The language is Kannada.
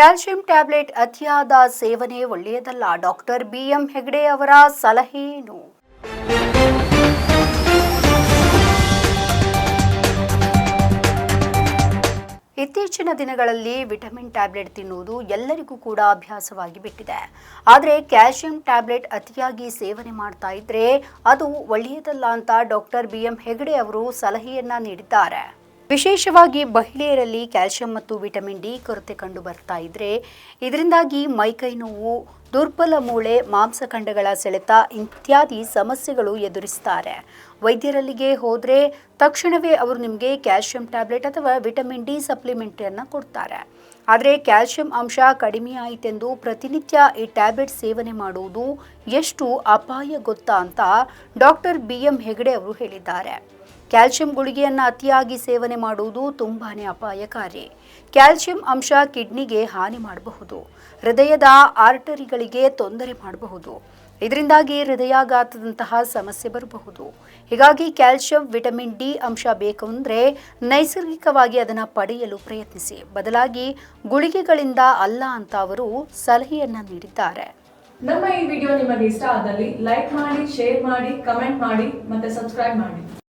ಕ್ಯಾಲ್ಸಿಯಂ ಟ್ಯಾಬ್ಲೆಟ್ ಅತಿಯಾದ ಸೇವನೆ ಒಳ್ಳೆಯದಲ್ಲ. ಡಾಕ್ಟರ್ ಬಿಎಂ ಹೆಗ್ಡೆ ಅವರ ಸಲಹೆ ಇತ್ತೀಚಿನ ದಿನಗಳಲ್ಲಿ ವಿಟಮಿನ್ ಟ್ಯಾಬ್ಲೆಟ್ ತಿನ್ನುವುದು ಎಲ್ಲರಿಗೂ ಕೂಡ ಅಭ್ಯಾಸವಾಗಿ ಬಿಟ್ಟಿದೆ. ಆದರೆ ಕ್ಯಾಲ್ಸಿಯಂ ಟ್ಯಾಬ್ಲೆಟ್ ಅತಿಯಾಗಿ ಸೇವನೆ ಮಾಡ್ತಾ ಇದ್ರೆ ಅದು ಒಳ್ಳೆಯದಲ್ಲ ಅಂತ ಡಾಕ್ಟರ್ ಬಿ ಎಂ ಹೆಗ್ಡೆ ಅವರು ಸಲಹೆಯನ್ನ ನೀಡಿದ್ದಾರೆ. ವಿಶೇಷವಾಗಿ ಮಹಿಳೆಯರಲ್ಲಿ ಕ್ಯಾಲ್ಶಿಯಂ ಮತ್ತು ವಿಟಮಿನ್ ಡಿ ಕೊರತೆ ಕಂಡು ಬರ್ತಾ ಇದ್ರೆ, ಇದರಿಂದಾಗಿ ಮೈಕೈ ನೋವು, ದುರ್ಬಲ ಮೂಳೆ ಮಾಂಸಖಂಡಗಳ ಸೆಳೆತ ಇತ್ಯಾದಿ ಸಮಸ್ಯೆಗಳು ಎದುರಿಸ್ತಾರೆ. ವೈದ್ಯರಲ್ಲಿಗೆ ಹೋದರೆ ತಕ್ಷಣವೇ ಅವರು ನಿಮಗೆ ಕ್ಯಾಲ್ಸಿಯಂ ಟ್ಯಾಬ್ಲೆಟ್ ಅಥವಾ ವಿಟಮಿನ್ ಡಿ ಸಪ್ಲಿಮೆಂಟನ್ನು ಕೊಡ್ತಾರೆ. ಆದರೆ ಕ್ಯಾಲ್ಶಿಯಂ ಅಂಶ ಕಡಿಮೆ ಆಯಿತೆಂದು ಪ್ರತಿನಿತ್ಯ ಈ ಟ್ಯಾಬ್ಲೆಟ್ ಸೇವನೆ ಮಾಡುವುದು ಎಷ್ಟು ಅಪಾಯ ಗೊತ್ತಾ ಅಂತ ಡಾಕ್ಟರ್ ಬಿ ಎಂ ಹೆಗಡೆ ಅವರು ಹೇಳಿದ್ದಾರೆ. ಕ್ಯಾಲ್ಸಿಯಂ ಗುಳಿಗೆಯನ್ನು ಅತಿಯಾಗಿ ಸೇವನೆ ಮಾಡುವುದು ತುಂಬಾ ಅಪಾಯಕಾರಿ. ಕ್ಯಾಲ್ಸಿಯಂ ಅಂಶ ಕಿಡ್ನಿಗೆ ಹಾನಿ ಮಾಡಬಹುದು. ಹೃದಯದ ಆರ್ಟರಿಗಳಿಗೆ ತೊಂದರೆ ಮಾಡಬಹುದು. ಇದರಿಂದಾಗಿ ಹೃದಯಾಘಾತದಂತಹ ಸಮಸ್ಯೆ ಬರಬಹುದು. ಹೀಗಾಗಿ ಕ್ಯಾಲ್ಸಿಯಂ ವಿಟಮಿನ್ ಡಿ ಅಂಶ ಬೇಕು ಅಂದರೆ ನೈಸರ್ಗಿಕವಾಗಿ ಅದನ್ನು ಪಡೆಯಲು ಪ್ರಯತ್ನಿಸಿ. ಬದಲಾಗಿ ಗುಳಿಗೆಗಳಿಂದ ಅಲ್ಲ ಅಂತ ಅವರು ಸಲಹೆಯನ್ನು ನೀಡಿದ್ದಾರೆ. ನಮ್ಮ ಈ ವಿಡಿಯೋ ನಿಮಗೆ ಇಷ್ಟ ಆದಲ್ಲಿ ಲೈಕ್ ಮಾಡಿ, ಶೇರ್ ಮಾಡಿ, ಕಮೆಂಟ್ ಮಾಡಿ ಮತ್ತೆ ಸಬ್ಸ್ಕ್ರೈಬ್ ಮಾಡಿ.